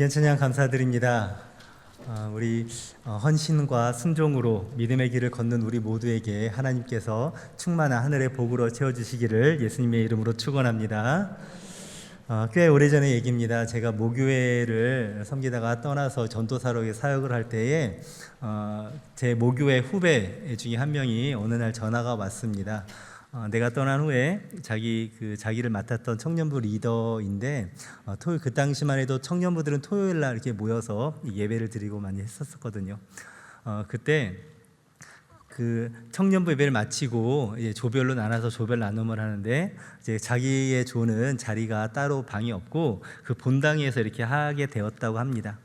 귀한 찬양 감사드립니다. 어, 우리 어, 헌신과 순종으로 믿음의 길을 걷는 우리 모두에게 하나님께서 충만한 하늘의 복으로 채워주시기를 예수님의 이름으로 축원합니다. 어, 꽤 오래전의 얘기입니다. 제가 모교회를 섬기다가 떠나서 전도사로 사역을 할 때에 어, 제 모교회 후배 중에 한 명이 어느 날 전화가 왔습니다. 어, 내가 떠난 후에 자기 그 자기를 맡았던 청년부 리더인데 어, 토요일 그 당시만 해도 청년부들은 토요일 날 이렇게 모여서 예배를 드리고 많이 했었거든요. 어, 그때 그 청년부 예배를 마치고 이제 조별로 나눠서 조별 나눔을 하는데 이제 자기의 조는 자리가 따로 방이 없고 그 본당에서 이렇게 하게 되었다고 합니다.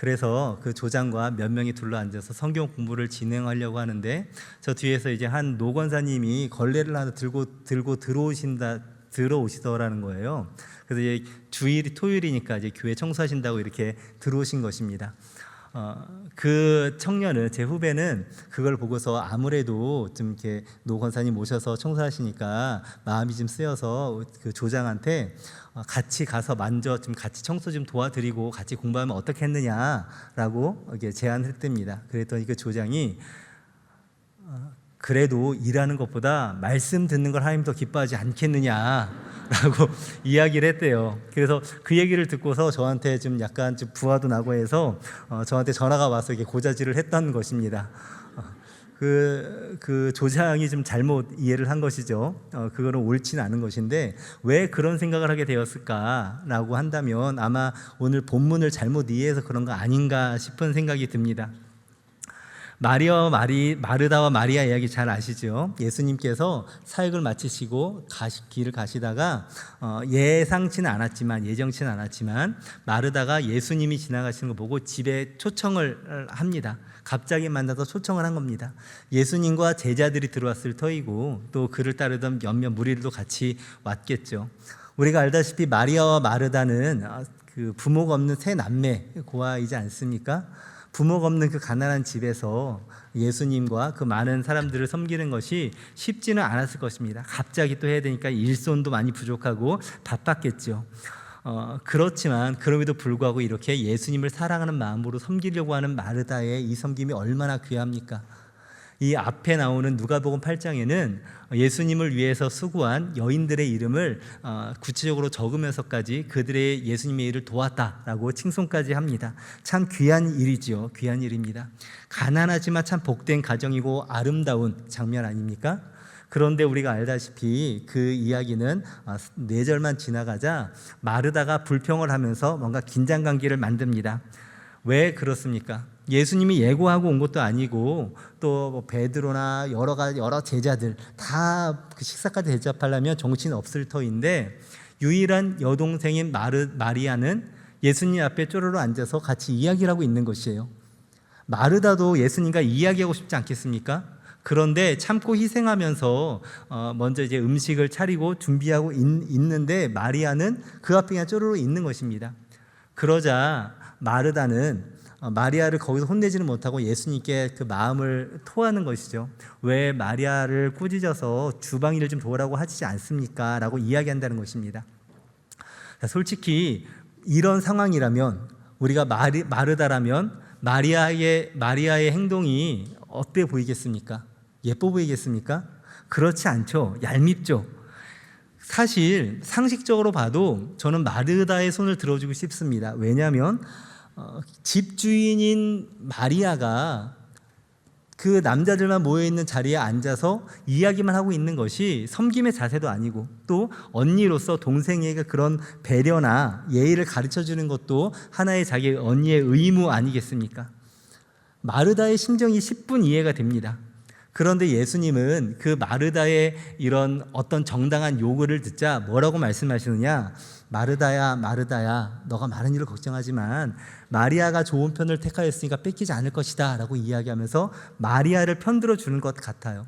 그래서 그 조장과 몇 명이 둘러 앉아서 성경 공부를 진행하려고 하는데 저 뒤에서 이제 한 노건사님이 걸레를 하나 들고 들고 들어오신다 들어오시더라는 거예요. 그래서 이제 주일이 토요일이니까 이제 교회 청소하신다고 이렇게 들어오신 것입니다. 어, 그 청년은 제 후배는 그걸 보고서 아무래도 좀 이렇게 노 권사님 모셔서 청소하시니까 마음이 좀 쓰여서 그 조장한테 어, 같이 가서 만져 좀 같이 청소 좀 도와드리고 같이 공부하면 어떻겠느냐라고 이게 제안했답니다. 그랬더니 그 조장이 어, 그래도 일하는 것보다 말씀 듣는 걸 하나님 더 기뻐하지 않겠느냐라고 이야기를 했대요. 그래서 그 얘기를 듣고서 저한테 좀 약간 좀 부하도 나고 해서 어, 저한테 전화가 와서 이게 고자질을 했던 것입니다. 어, 그, 그 조장이 좀 잘못 이해를 한 것이죠. 어, 그거는 옳지는 않은 것인데 왜 그런 생각을 하게 되었을까라고 한다면 아마 오늘 본문을 잘못 이해해서 그런 거 아닌가 싶은 생각이 듭니다. 마리아 마리 마르다와 마리아 이야기 잘 아시죠? 예수님께서 사역을 마치시고 가시, 길을 가시다가 어, 예상치는 않았지만 예정치는 않았지만 마르다가 예수님이 지나가시는 거 보고 집에 초청을 합니다. 갑자기 만나서 초청을 한 겁니다. 예수님과 제자들이 들어왔을 터이고 또 그를 따르던 몇몇 무리들도 같이 왔겠죠. 우리가 알다시피 마리아와 마르다는 어, 그 부모가 없는 세 남매 고아이지 않습니까? 부모가 없는 그 가난한 집에서 예수님과 그 많은 사람들을 섬기는 것이 쉽지는 않았을 것입니다. 갑자기 또 해야 되니까 일손도 많이 부족하고 바빴겠죠. 어, 그렇지만 그럼에도 불구하고 이렇게 예수님을 사랑하는 마음으로 섬기려고 하는 마르다의 이 섬김이 얼마나 귀합니까? 이 앞에 나오는 누가복음 8장에는 예수님을 위해서 수고한 여인들의 이름을 어, 구체적으로 적으면서까지 그들의 예수님의 일을 도왔다라고 칭송까지 합니다. 참 귀한 일이지요. 귀한 일입니다. 가난하지만 참 복된 가정이고 아름다운 장면 아닙니까? 그런데 우리가 알다시피 그 이야기는 어, 네 절만 지나가자 마르다가 불평을 하면서 뭔가 긴장 관계를 만듭니다. 왜 그렇습니까? 예수님이 예고하고 온 것도 아니고 또 뭐 베드로나 여러 가지 여러 제자들 다 그 식사까지 대접하려면 정신 없을 터인데 유일한 여동생인 마르, 마리아는 예수님 앞에 쪼르르 앉아서 같이 이야기를 하고 있는 것이에요. 마르다도 예수님과 이야기하고 싶지 않겠습니까? 그런데 참고 희생하면서 어, 먼저 이제 음식을 차리고 준비하고 있, 있는데 마리아는 그 앞에 그냥 쪼르르 있는 것입니다. 그러자 마르다는 어, 마리아를 거기서 혼내지는 못하고 예수님께 그 마음을 토하는 것이죠. 왜 마리아를 꾸짖어서 주방 일을 좀 도우라고 하지 않습니까? 라고 이야기한다는 것입니다. 솔직히 이런 상황이라면 우리가 마리, 마르다라면 마리아의 마리아의 행동이 어때 보이겠습니까? 예뻐 보이겠습니까? 그렇지 않죠. 얄밉죠. 사실 상식적으로 봐도 저는 마르다의 손을 들어주고 싶습니다. 왜냐하면 어, 집주인인 마리아가 그 남자들만 모여 있는 자리에 앉아서 이야기만 하고 있는 것이 섬김의 자세도 아니고 또 언니로서 동생에게 그런 배려나 예의를 가르쳐 주는 것도 하나의 자기 언니의 의무 아니겠습니까? 마르다의 심정이 10분 이해가 됩니다. 그런데 예수님은 그 마르다의 이런 어떤 정당한 요구를 듣자 뭐라고 말씀하시느냐? 마르다야, 마르다야, 너가 많은 일을 걱정하지만 마리아가 좋은 편을 택하였으니까 뺏기지 않을 것이다 라고 이야기하면서 마리아를 편들어 주는 것 같아요.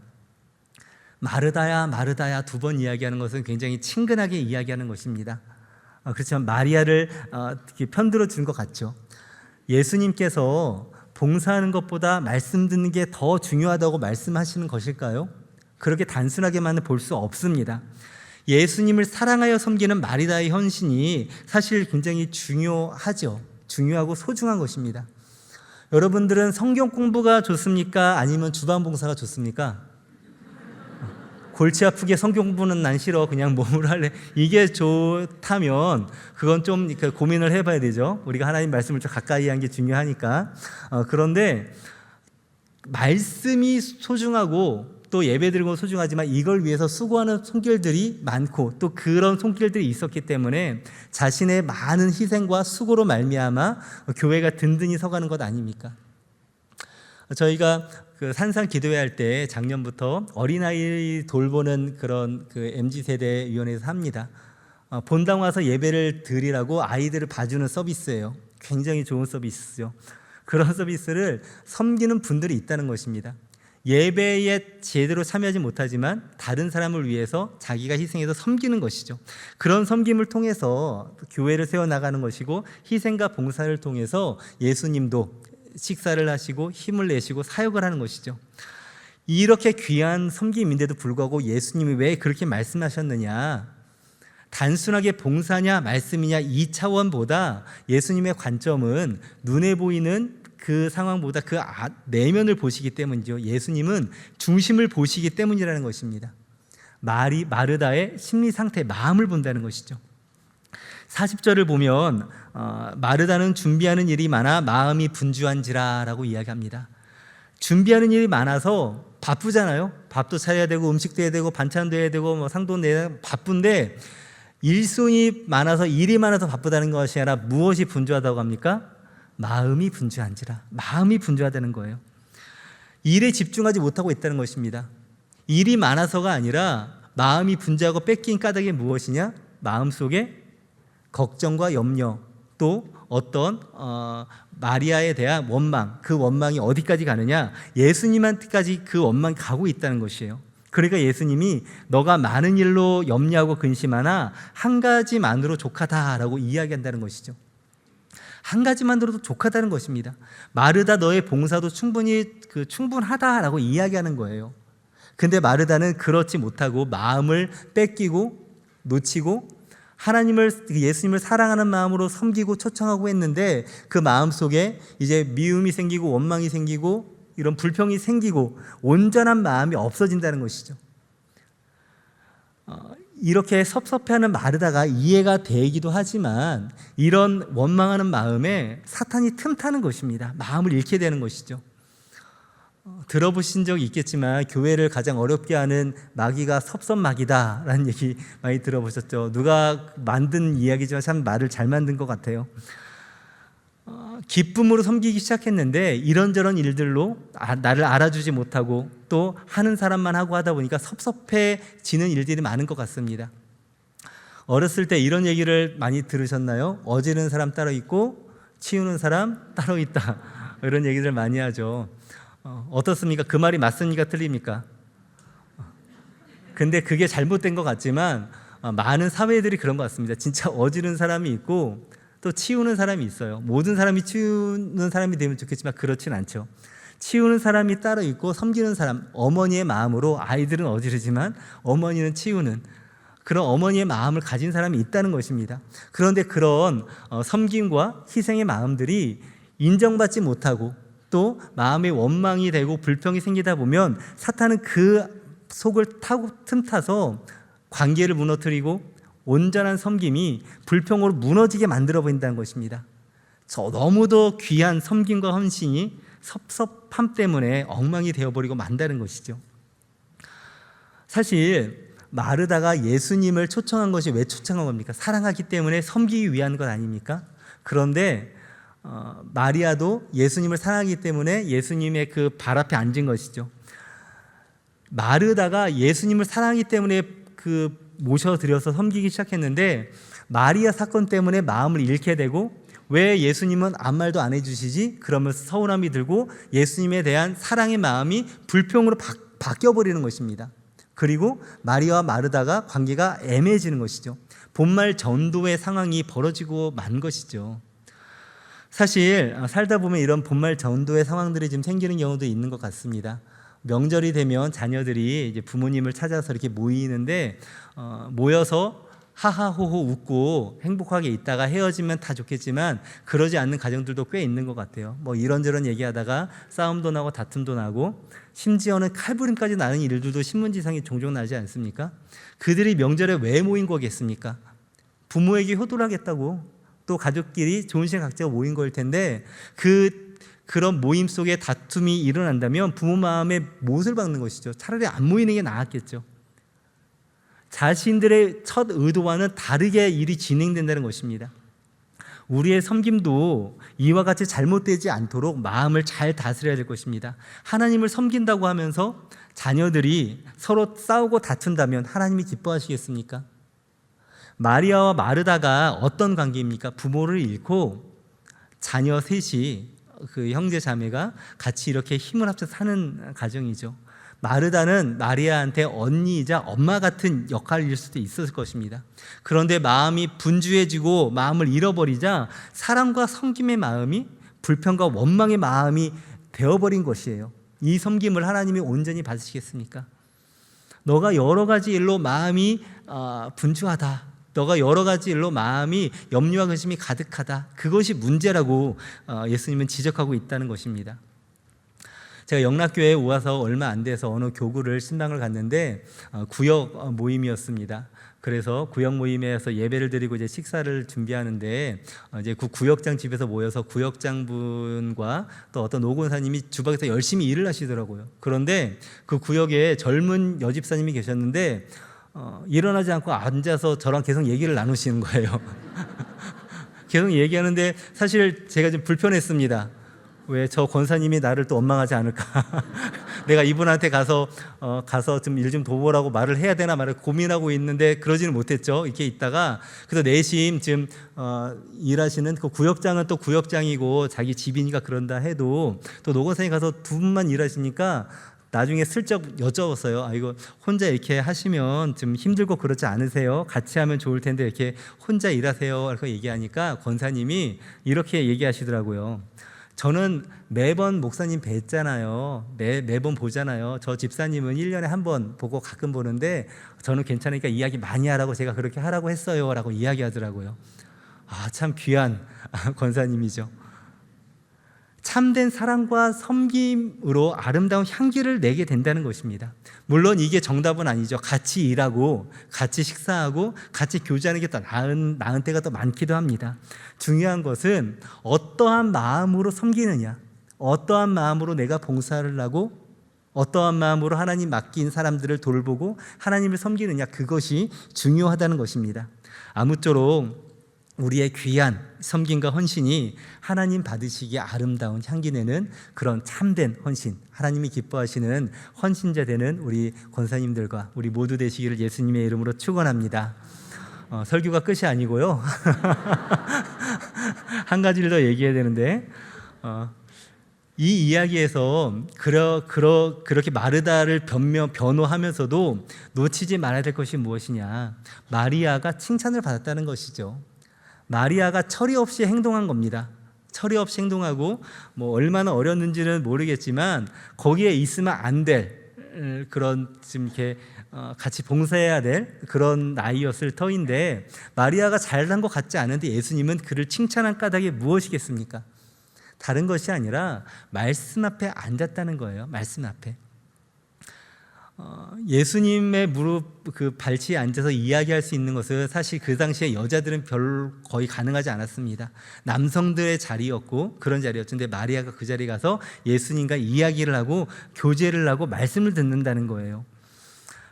마르다야, 마르다야 두 번 이야기하는 것은 굉장히 친근하게 이야기하는 것입니다. 어, 그렇지만 마리아를 어, 편들어 주는 것 같죠. 예수님께서 봉사하는 것보다 말씀 듣는 게 더 중요하다고 말씀하시는 것일까요? 그렇게 단순하게만 볼수 없습니다. 예수님을 사랑하여 섬기는 마리다의 헌신이 사실 굉장히 중요하죠. 중요하고 소중한 것입니다. 여러분들은 성경 공부가 좋습니까? 아니면 주방 봉사가 좋습니까? 골치 아프게 성경 공부는 난 싫어. 그냥 몸으로 할래. 이게 좋다면 그건 좀 이렇게 고민을 해봐야 되죠. 우리가 하나님 말씀을 좀 가까이 한 게 중요하니까. 어, 그런데 말씀이 소중하고 또 예배드리고 소중하지만 이걸 위해서 수고하는 손길들이 많고 또 그런 손길들이 있었기 때문에 자신의 많은 희생과 수고로 말미암아 교회가 든든히 서가는 것 아닙니까? 저희가 그 산상 기도회 할 때 작년부터 어린아이 돌보는 그런 그 MZ 세대 위원회에서 합니다. 어, 본당 와서 예배를 드리라고 아이들을 봐주는 서비스예요. 굉장히 좋은 서비스죠. 그런 서비스를 섬기는 분들이 있다는 것입니다. 예배에 제대로 참여하지 못하지만 다른 사람을 위해서 자기가 희생해서 섬기는 것이죠. 그런 섬김을 통해서 교회를 세워 나가는 것이고 희생과 봉사를 통해서 예수님도 식사를 하시고 힘을 내시고 사역을 하는 것이죠. 이렇게 귀한 섬김인데도 불구하고 예수님이 왜 그렇게 말씀하셨느냐? 단순하게 봉사냐 말씀이냐 이 차원보다 예수님의 관점은 눈에 보이는 그 상황보다 그 아- 내면을 보시기 때문이죠. 예수님은 중심을 보시기 때문이라는 것입니다. 마리 마르다의 심리 상태, 마음을 본다는 것이죠. 40절을 보면 어, 마르다는 준비하는 일이 많아 마음이 분주한지라라고 이야기합니다. 준비하는 일이 많아서 바쁘잖아요. 밥도 차려야 되고 음식도 해야 되고 반찬도 해야 되고 뭐 상도 내야 바쁜데 일손이 많아서 일이 많아서 바쁘다는 것이 아니라 무엇이 분주하다고 합니까? 마음이 분주한지라. 마음이 분주하다는 거예요. 일에 집중하지 못하고 있다는 것입니다. 일이 많아서가 아니라 마음이 분주하고 뺏긴 까닭이 무엇이냐? 마음 속에 걱정과 염려 또 어떤 어, 마리아에 대한 원망 그 원망이 어디까지 가느냐 예수님한테까지 그 원망이 가고 있다는 것이에요. 그러니까 예수님이 너가 많은 일로 염려하고 근심하나 한 가지만으로 족하다라고 이야기한다는 것이죠. 한 가지만으로도 족하다는 것입니다. 마르다 너의 봉사도 충분히 그 충분하다라고 이야기하는 거예요. 근데 마르다는 그렇지 못하고 마음을 뺏기고 놓치고 하나님을 예수님을 사랑하는 마음으로 섬기고 초청하고 했는데 그 마음 속에 이제 미움이 생기고 원망이 생기고 이런 불평이 생기고 온전한 마음이 없어진다는 것이죠. 어, 이렇게 섭섭해하는 마르다가 이해가 되기도 하지만 이런 원망하는 마음에 사탄이 틈타는 것입니다. 마음을 잃게 되는 것이죠. 어, 들어보신 적 있겠지만 교회를 가장 어렵게 하는 마귀가 섭섭마귀다라는 얘기 많이 들어보셨죠. 누가 만든 이야기지만 참 말을 잘 만든 것 같아요. 어, 기쁨으로 섬기기 시작했는데 이런저런 일들로 아, 나를 알아주지 못하고 또 하는 사람만 하고 하다 보니까 섭섭해지는 일들이 많은 것 같습니다. 어렸을 때 이런 얘기를 많이 들으셨나요? 어지른 사람 따로 있고 치우는 사람 따로 있다. 이런 얘기들 많이 하죠. 어, 어떻습니까? 그 말이 맞습니까? 틀립니까? 어, 근데 그게 잘못된 것 같지만 어, 많은 사회들이 그런 것 같습니다. 진짜 어지른 사람이 있고 또 치우는 사람이 있어요. 모든 사람이 치우는 사람이 되면 좋겠지만 그렇진 않죠. 치우는 사람이 따로 있고 섬기는 사람, 어머니의 마음으로 아이들은 어지르지만 어머니는 치우는 그런 어머니의 마음을 가진 사람이 있다는 것입니다. 그런데 그런 어, 섬김과 희생의 마음들이 인정받지 못하고 또 마음의 원망이 되고 불평이 생기다 보면 사탄은 그 속을 타고 틈타서 관계를 무너뜨리고 온전한 섬김이 불평으로 무너지게 만들어 버린다는 것입니다. 저 너무도 귀한 섬김과 헌신이 섭섭함 때문에 엉망이 되어버리고 만다는 것이죠. 사실 마르다가 예수님을 초청한 것이 왜 초청한 겁니까? 사랑하기 때문에 섬기기 위한 것 아닙니까? 그런데 어, 마리아도 예수님을 사랑하기 때문에 예수님의 그 발 앞에 앉은 것이죠. 마르다가 예수님을 사랑하기 때문에 그 모셔드려서 섬기기 시작했는데 마리아 사건 때문에 마음을 잃게 되고 왜 예수님은 아무 말도 안 해주시지? 그러면서 서운함이 들고 예수님에 대한 사랑의 마음이 불평으로 바, 바뀌어버리는 것입니다. 그리고 마리아와 마르다가 관계가 애매해지는 것이죠. 본말 전도의 상황이 벌어지고 만 것이죠. 사실 어, 살다 보면 이런 본말 전도의 상황들이 좀 생기는 경우도 있는 것 같습니다. 명절이 되면 자녀들이 이제 부모님을 찾아서 이렇게 모이는데 어, 모여서 하하호호 웃고 행복하게 있다가 헤어지면 다 좋겠지만 그러지 않는 가정들도 꽤 있는 것 같아요. 뭐 이런저런 얘기하다가 싸움도 나고 다툼도 나고 심지어는 칼부림까지 나는 일들도 신문지상에 종종 나지 않습니까? 그들이 명절에 왜 모인 거겠습니까? 부모에게 효도하겠다고 또 가족끼리 좋은 시간 각자가 모인 거일 텐데 그 그런 모임 속에 다툼이 일어난다면 부모 마음에 못을 박는 것이죠. 차라리 안 모이는 게 나았겠죠. 자신들의 첫 의도와는 다르게 일이 진행된다는 것입니다. 우리의 섬김도 이와 같이 잘못되지 않도록 마음을 잘 다스려야 될 것입니다. 하나님을 섬긴다고 하면서 자녀들이 서로 싸우고 다툰다면 하나님이 기뻐하시겠습니까? 마리아와 마르다가 어떤 관계입니까? 부모를 잃고 자녀 셋이 그 형제 자매가 같이 이렇게 힘을 합쳐 사는 가정이죠. 마르다는 마리아한테 언니이자 엄마 같은 역할일 수도 있었을 것입니다. 그런데 마음이 분주해지고 마음을 잃어버리자 사랑과 섬김의 마음이 불평과 원망의 마음이 되어버린 것이에요. 이 섬김을 하나님이 온전히 받으시겠습니까? 너가 여러 가지 일로 마음이 아, 분주하다. 너가 여러 가지 일로 마음이 염려와 근심이 가득하다. 그것이 문제라고 어, 예수님은 지적하고 있다는 것입니다. 제가 영락교회에 와서 얼마 안 돼서 어느 교구를 신방을 갔는데 어, 구역 어, 모임이었습니다. 그래서 구역 모임에서 예배를 드리고 이제 식사를 준비하는데 어, 이제 그 구역장 집에서 모여서 구역장 분과 또 어떤 노건사님이 주방에서 열심히 일을 하시더라고요. 그런데 그 구역에 젊은 여집사님이 계셨는데 어, 일어나지 않고 앉아서 저랑 계속 얘기를 나누시는 거예요. 계속 얘기하는데 사실 제가 좀 불편했습니다. 왜 저 권사님이 나를 또 원망하지 않을까? 내가 이분한테 가서 어, 가서 좀 일 좀 도보라고 말을 해야 되나 말을 고민하고 있는데 그러지는 못했죠. 이렇게 있다가 그래서 내심 지금 어, 일하시는 그 구역장은 또 구역장이고 자기 집이니까 그런다 해도 또 노건사님 가서 두 분만 일하시니까 나중에 슬쩍 여쭤봤어요. 아 이거 혼자 이렇게 하시면 좀 힘들고 그렇지 않으세요? 같이 하면 좋을 텐데 이렇게 혼자 일하세요. 이렇게 얘기하니까 권사님이 이렇게 얘기하시더라고요. 저는 매번 목사님 뵀잖아요. 매, 매번 보잖아요. 저 집사님은 1년에 한 번 보고 가끔 보는데 저는 괜찮으니까 이야기 많이 하라고 제가 그렇게 하라고 했어요. 라고 이야기하더라고요. 아, 참 귀한 권사님이죠. 참된 사랑과 섬김으로 아름다운 향기를 내게 된다는 것입니다. 물론 이게 정답은 아니죠. 같이 일하고, 같이 식사하고, 같이 교제하는 게 더 나은, 나은 때가 더 많기도 합니다. 중요한 것은 어떠한 마음으로 섬기느냐, 어떠한 마음으로 내가 봉사를 하고, 어떠한 마음으로 하나님 맡긴 사람들을 돌보고 하나님을 섬기느냐, 그것이 중요하다는 것입니다. 아무쪼록 우리의 귀한 섬김과 헌신이 하나님 받으시기에 아름다운 향기 내는 그런 참된 헌신, 하나님이 기뻐하시는 헌신자 되는 우리 권사님들과 우리 모두 되시기를 예수님의 이름으로 축원합니다. 어, 설교가 끝이 아니고요. 한 가지를 더 얘기해야 되는데 어, 이 이야기에서 그러, 그러, 그렇게 마르다를 변명, 변호하면서도 놓치지 말아야 될 것이 무엇이냐. 마리아가 칭찬을 받았다는 것이죠. 마리아가 처리 없이 행동한 겁니다. 처리 없이 행동하고 뭐 얼마나 어렸는지는 모르겠지만 거기에 있으면 안 될 그런 지금 이렇게 어, 같이 봉사해야 될 그런 나이였을 터인데 마리아가 잘난 것 같지 않은데 예수님은 그를 칭찬한 까닭이 무엇이겠습니까? 다른 것이 아니라 말씀 앞에 앉았다는 거예요. 말씀 앞에. 어, 예수님의 무릎 그 발치에 앉아서 이야기할 수 있는 것은 사실 그 당시에 여자들은 별 거의 가능하지 않았습니다. 남성들의 자리였고 그런 자리였죠. 근데 마리아가 그 자리에 가서 예수님과 이야기를 하고 교제를 하고 말씀을 듣는다는 거예요.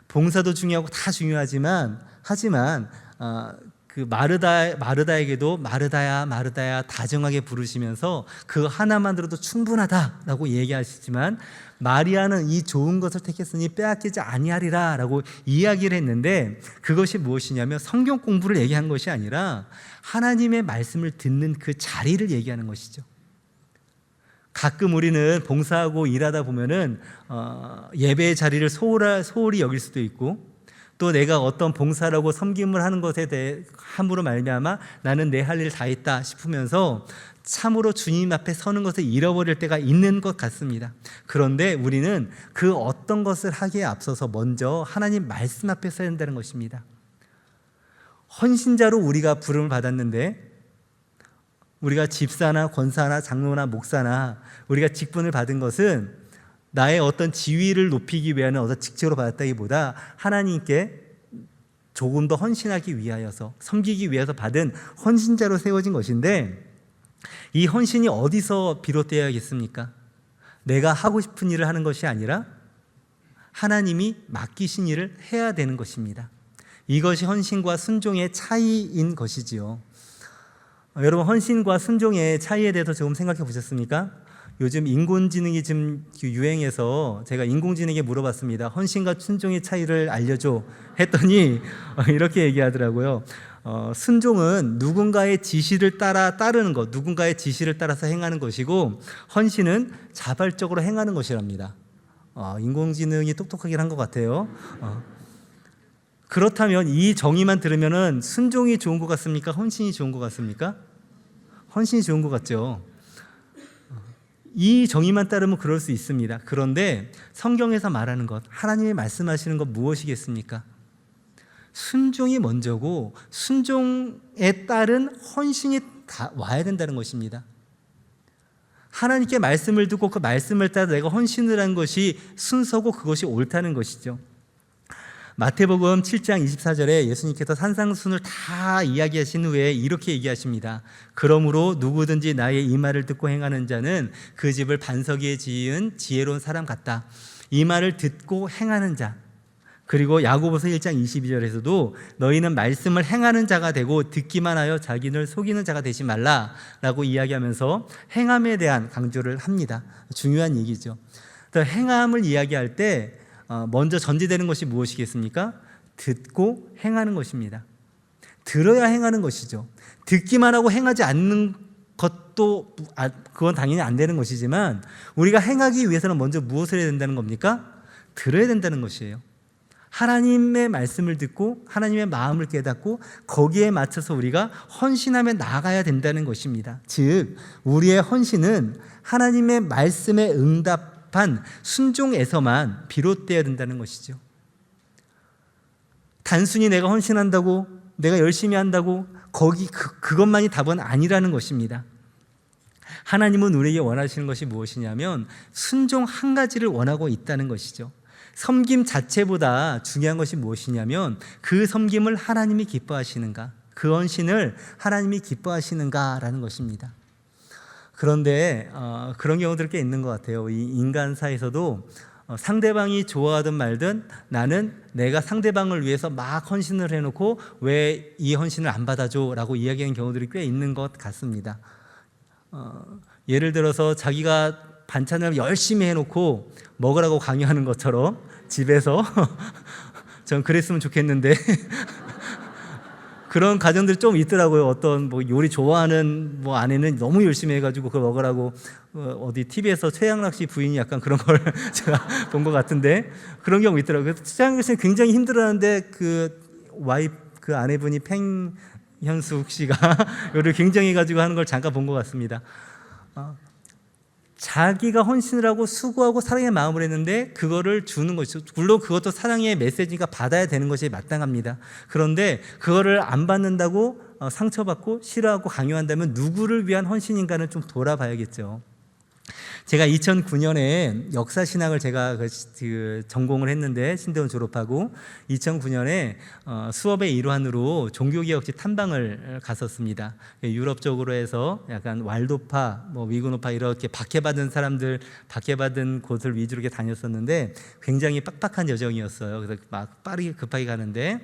봉사도 중요하고 다 중요하지만 하지만 어, 그 마르다 마르다에게도 마르다야 마르다야 다정하게 부르시면서 그 하나만으로도 충분하다라고 얘기하시지만 마리아는 이 좋은 것을 택했으니 빼앗기지 아니하리라라고 이야기를 했는데 그것이 무엇이냐면 성경 공부를 얘기한 것이 아니라 하나님의 말씀을 듣는 그 자리를 얘기하는 것이죠. 가끔 우리는 봉사하고 일하다 보면은 어, 예배의 자리를 소홀, 소홀히 여길 수도 있고 또 내가 어떤 봉사라고 섬김을 하는 것에 대해 함으로 말미암아 나는 내 할 일 다 했다 싶으면서 참으로 주님 앞에 서는 것을 잃어버릴 때가 있는 것 같습니다. 그런데 우리는 그 어떤 것을 하기에 앞서서 먼저 하나님 말씀 앞에 서야 한다는 것입니다. 헌신자로 우리가 부름을 받았는데 우리가 집사나 권사나 장로나 목사나 우리가 직분을 받은 것은 나의 어떤 지위를 높이기 위한 어떤 직책으로 받았다기보다 하나님께 조금 더 헌신하기 위하여서 섬기기 위해서 받은 헌신자로 세워진 것인데 이 헌신이 어디서 비롯되어야겠습니까? 내가 하고 싶은 일을 하는 것이 아니라 하나님이 맡기신 일을 해야 되는 것입니다. 이것이 헌신과 순종의 차이인 것이지요. 어, 여러분 헌신과 순종의 차이에 대해서 조금 생각해 보셨습니까? 요즘 인공지능이 좀 유행해서 제가 인공지능에게 물어봤습니다. 헌신과 순종의 차이를 알려줘 했더니 어, 이렇게 얘기하더라고요. 어, 순종은 누군가의 지시를 따라 따르는 것, 누군가의 지시를 따라서 행하는 것이고 헌신은 자발적으로 행하는 것이랍니다. 어, 인공지능이 똑똑하긴 한 것 같아요. 어. 그렇다면 이 정의만 들으면은 순종이 좋은 것 같습니까? 헌신이 좋은 것 같습니까? 헌신이 좋은 것 같죠. 이 정의만 따르면 그럴 수 있습니다. 그런데 성경에서 말하는 것, 하나님이 말씀하시는 것 무엇이겠습니까? 순종이 먼저고 순종에 따른 헌신이 다 와야 된다는 것입니다. 하나님께 말씀을 듣고 그 말씀을 따라 내가 헌신을 한 것이 순서고 그것이 옳다는 것이죠. 마태복음 7장 24절에 예수님께서 산상순을 다 이야기하신 후에 이렇게 얘기하십니다. 그러므로 누구든지 나의 이 말을 듣고 행하는 자는 그 집을 반석 위에 지은 지혜로운 사람 같다. 이 말을 듣고 행하는 자. 그리고 야고보서 1장 22절에서도 너희는 말씀을 행하는 자가 되고 듣기만 하여 자기를 속이는 자가 되지 말라라고 이야기하면서 행함에 대한 강조를 합니다. 중요한 얘기죠. 또 행함을 이야기할 때 어, 먼저 전제되는 것이 무엇이겠습니까? 듣고 행하는 것입니다. 들어야 행하는 것이죠. 듣기만 하고 행하지 않는 것도 아, 그건 당연히 안 되는 것이지만 우리가 행하기 위해서는 먼저 무엇을 해야 된다는 겁니까? 들어야 된다는 것이에요. 하나님의 말씀을 듣고 하나님의 마음을 깨닫고 거기에 맞춰서 우리가 헌신하며 나아가야 된다는 것입니다. 즉, 우리의 헌신은 하나님의 말씀에 응답 한 순종에서만 비롯되어야 된다는 것이죠. 단순히 내가 헌신한다고, 내가 열심히 한다고, 거기 그, 그것만이 답은 아니라는 것입니다. 하나님은 우리에게 원하시는 것이 무엇이냐면 순종 한 가지를 원하고 있다는 것이죠. 섬김 자체보다 중요한 것이 무엇이냐면 그 섬김을 하나님이 기뻐하시는가, 그 헌신을 하나님이 기뻐하시는가라는 것입니다. 그런데 어, 그런 경우들 꽤 있는 것 같아요. 이 인간사에서도 어, 상대방이 좋아하든 말든 나는 내가 상대방을 위해서 막 헌신을 해놓고 왜 이 헌신을 안 받아줘라고 이야기하는 경우들이 꽤 있는 것 같습니다. 어, 예를 들어서 자기가 반찬을 열심히 해놓고 먹으라고 강요하는 것처럼 집에서 전 그랬으면 좋겠는데 그런 가정들이 좀 있더라고요. 어떤 뭐 요리 좋아하는 뭐 아내는 너무 열심히 해가지고 그걸 먹으라고 어, 어디 TV에서 최양락 씨 부인이 약간 그런 걸 제가 본 것 같은데 그런 경우 있더라고요. 최양락 씨는 굉장히 힘들어하는데 그 와이프 그 아내분이 팽현숙 씨가 요를 굉장히 해가지고 하는 걸 잠깐 본 것 같습니다. 어, 자기가 헌신을 하고 수고하고 사랑의 마음을 했는데 그거를 주는 것이죠. 물론 그것도 사랑의 메시지가 받아야 되는 것이 마땅합니다. 그런데 그거를 안 받는다고 어, 상처받고 싫어하고 강요한다면 누구를 위한 헌신인가는 좀 돌아봐야겠죠. 제가 2009년에 역사 신학을 제가 그, 그 전공을 했는데 신대원 졸업하고 2009년에 어, 수업의 일환으로 종교개혁지 탐방을 갔었습니다. 유럽 쪽으로 해서 약간 왈도파, 뭐 위그노파 이렇게 박해받은 사람들 박해받은 곳을 위주로 다녔었는데 굉장히 빡빡한 여정이었어요. 그래서 막 빠르게 급하게 가는데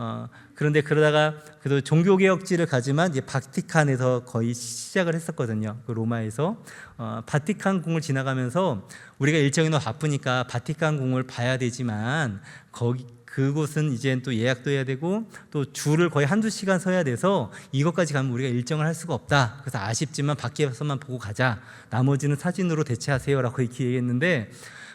어, 그런데 그러다가 그래도 종교개혁지를 가지만 이제 바티칸에서 거의 시작을 했었거든요. 그 로마에서 어, 바티칸 궁을 지나가면서 우리가 일정이 너무 바쁘니까 바티칸 궁을 봐야 되지만 거기 그곳은 이제 또 예약도 해야 되고 또 줄을 거의 한두 시간 서야 돼서 이것까지 가면 우리가 일정을 할 수가 없다. 그래서 아쉽지만 밖에서만 보고 가자. 나머지는 사진으로 대체하세요라고 이렇게 얘기했는데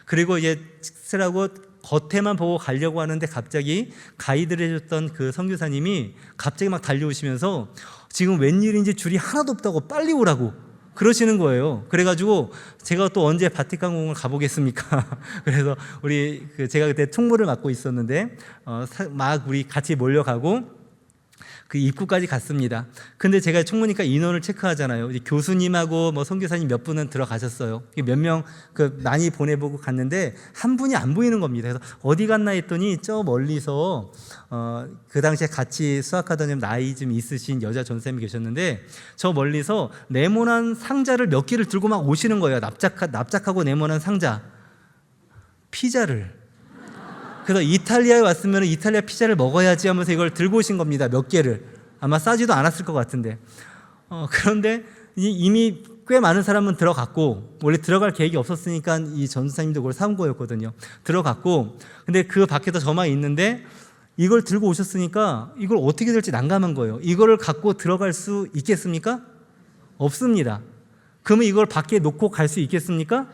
그리고 이제 쓰라고 겉에만 보고 가려고 하는데 갑자기 가이드를 해줬던 그 선교사님이 갑자기 막 달려오시면서 지금 웬일인지 줄이 하나도 없다고 빨리 오라고 그러시는 거예요. 그래가지고 제가 또 언제 바티칸 공을 가보겠습니까? 그래서 우리 그 제가 그때 총무를 맡고 있었는데 어, 막 우리 같이 몰려가고 그 입구까지 갔습니다. 근데 제가 총무니까 인원을 체크하잖아요. 교수님하고 뭐 선교사님 몇 분은 들어가셨어요. 몇 명 그 많이 보내보고 갔는데 한 분이 안 보이는 겁니다. 그래서 어디 갔나 했더니 저 멀리서 어, 그 당시에 같이 수학하던 좀 나이 좀 있으신 여자 전쌤이 계셨는데 저 멀리서 네모난 상자를 몇 개를 들고 막 오시는 거예요. 납작 납작하고 네모난 상자 피자를 그래서 이탈리아에 왔으면 이탈리아 피자를 먹어야지 하면서 이걸 들고 오신 겁니다. 몇 개를. 아마 싸지도 않았을 것 같은데. 어, 그런데 이- 이미 꽤 많은 사람은 들어갔고, 원래 들어갈 계획이 없었으니까 이 전사님도 그걸 사온 거였거든요. 들어갔고, 근데 그 밖에도 저만 있는데 이걸 들고 오셨으니까 이걸 어떻게 될지 난감한 거예요. 이거를 갖고 들어갈 수 있겠습니까? 없습니다. 그러면 이걸 밖에 놓고 갈 수 있겠습니까?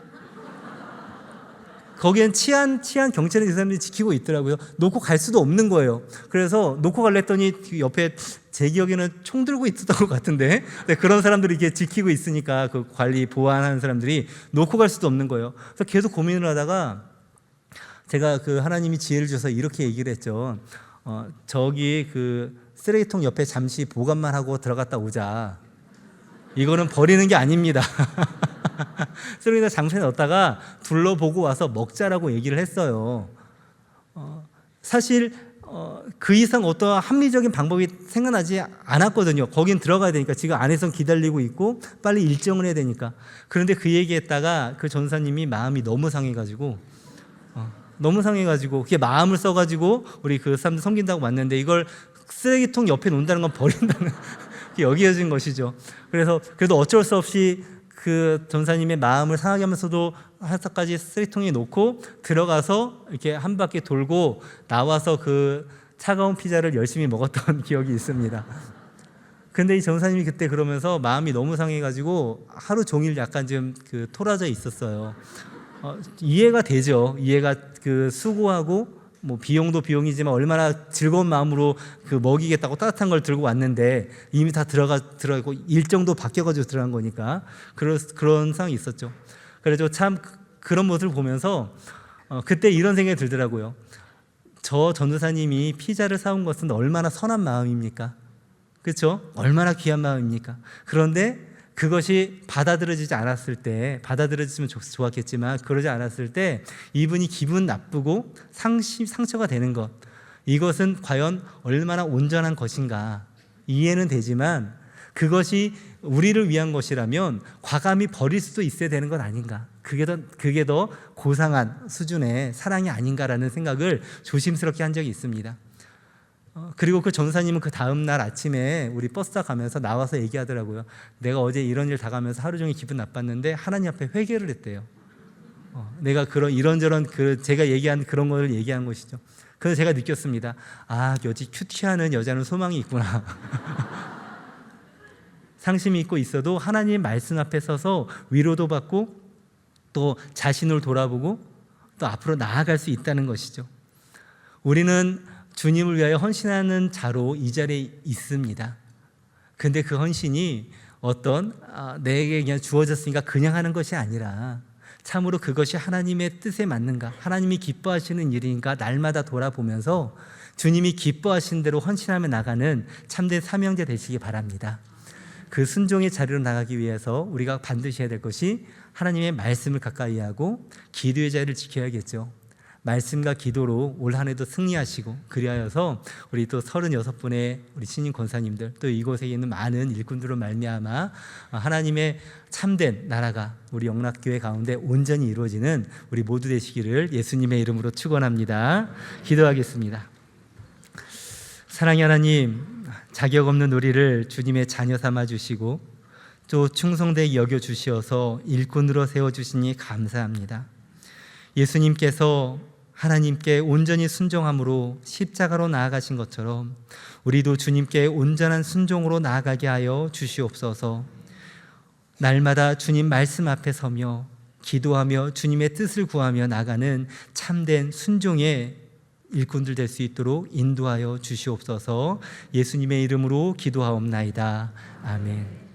거기엔 치안 치안 경찰이 그 사람들이 지키고 있더라고요. 놓고 갈 수도 없는 거예요. 그래서 놓고 갈랬더니 그 옆에 제 기억에는 총 들고 있었던 것 같은데 네, 그런 사람들이 이렇게 지키고 있으니까 그 관리 보안하는 사람들이 놓고 갈 수도 없는 거예요. 그래서 계속 고민을 하다가 제가 그 하나님이 지혜를 줘서 이렇게 얘기를 했죠. 어, 저기 그 쓰레기통 옆에 잠시 보관만 하고 들어갔다 오자. 이거는 버리는 게 아닙니다. 쓰레기다 장소에 넣었다가 둘러보고 와서 먹자라고 얘기를 했어요. 어, 사실 어, 그 이상 어떠한 합리적인 방법이 생각나지 않았거든요. 거긴 들어가야 되니까 지금 안에서 기다리고 있고 빨리 일정을 해야 되니까. 그런데 그 얘기했다가 그 전사님이 마음이 너무 상해가지고 어, 너무 상해가지고 그게 마음을 써가지고 우리 그 사람들 섬긴다고 왔는데 이걸 쓰레기통 옆에 놓는다는 건 버린다는 여기어진 것이죠. 그래서 그래도 어쩔 수 없이 그 전사님의 마음을 상하게 하면서도 하사까지 쓰레기통에 놓고 들어가서 이렇게 한 바퀴 돌고 나와서 그 차가운 피자를 열심히 먹었던 기억이 있습니다. 근데 이 전사님이 그때 그러면서 마음이 너무 상해가지고 하루 종일 약간 좀 그 토라져 있었어요. 어, 이해가 되죠. 이해가 그 수고하고 뭐 비용도 비용이지만 얼마나 즐거운 마음으로 그 먹이겠다고 따뜻한 걸 들고 왔는데 이미 다 들어가 들어가고 일정도 바뀌어가지고 들어간 거니까 그런 그런 상황이 있었죠. 그래서 참 그- 그런 모습을 보면서 어, 그때 이런 생각이 들더라고요. 저 전도사님이 피자를 사온 것은 얼마나 선한 마음입니까? 그렇죠? 얼마나 귀한 마음입니까? 그런데 그것이 받아들여지지 않았을 때 받아들여지면 좋- 좋았겠지만 그러지 않았을 때 이분이 기분 나쁘고 상심 상처가 되는 것 이것은 과연 얼마나 온전한 것인가 이해는 되지만 그것이 우리를 위한 것이라면 과감히 버릴 수도 있어야 되는 것 아닌가 그게 더 그게 더 고상한 수준의 사랑이 아닌가라는 생각을 조심스럽게 한 적이 있습니다. 어, 그리고 그 전사님은 그 다음 날 아침에 우리 버스 타 가면서 나와서 얘기하더라고요. 내가 어제 이런 일 당하면서 하루 종일 기분 나빴는데 하나님 앞에 회개를 했대요. 어, 내가 그런 이런저런 그 제가 얘기한 그런 걸 얘기한 것이죠. 그래서 제가 느꼈습니다. 아, 여지 큐티하는 여자는 소망이 있구나. 상심이 있고 있어도 하나님 말씀 앞에 서서 위로도 받고 또 자신을 돌아보고 또 앞으로 나아갈 수 있다는 것이죠. 우리는 주님을 위하여 헌신하는 자로 이 자리에 있습니다. 근데 그 헌신이 어떤 아, 내게 그냥 주어졌으니까 그냥 하는 것이 아니라 참으로 그것이 하나님의 뜻에 맞는가, 하나님이 기뻐하시는 일인가 날마다 돌아보면서 주님이 기뻐하신 대로 헌신하며 나가는 참된 사명자 되시기 바랍니다. 그 순종의 자리로 나가기 위해서 우리가 반드시 해야 될 것이 하나님의 말씀을 가까이 하고 기도의 자리를 지켜야겠죠. 말씀과 기도로 올 한해도 승리하시고 그리하여서 우리 또 36분의 우리 신임 권사님들 또 이곳에 있는 많은 일꾼들로 말미암아 하나님의 참된 나라가 우리 영락교회 가운데 온전히 이루어지는 우리 모두 되시기를 예수님의 이름으로 축원합니다. 기도하겠습니다. 사랑의 하나님, 자격 없는 우리를 주님의 자녀 삼아 주시고 또 충성되게 여겨 주시어서 일꾼으로 세워 주시니 감사합니다. 예수님께서 하나님께 온전히 순종함으로 십자가로 나아가신 것처럼 우리도 주님께 온전한 순종으로 나아가게 하여 주시옵소서. 날마다 주님 말씀 앞에 서며 기도하며 주님의 뜻을 구하며 나가는 참된 순종의 일꾼들 될 수 있도록 인도하여 주시옵소서. 예수님의 이름으로 기도하옵나이다. 아멘.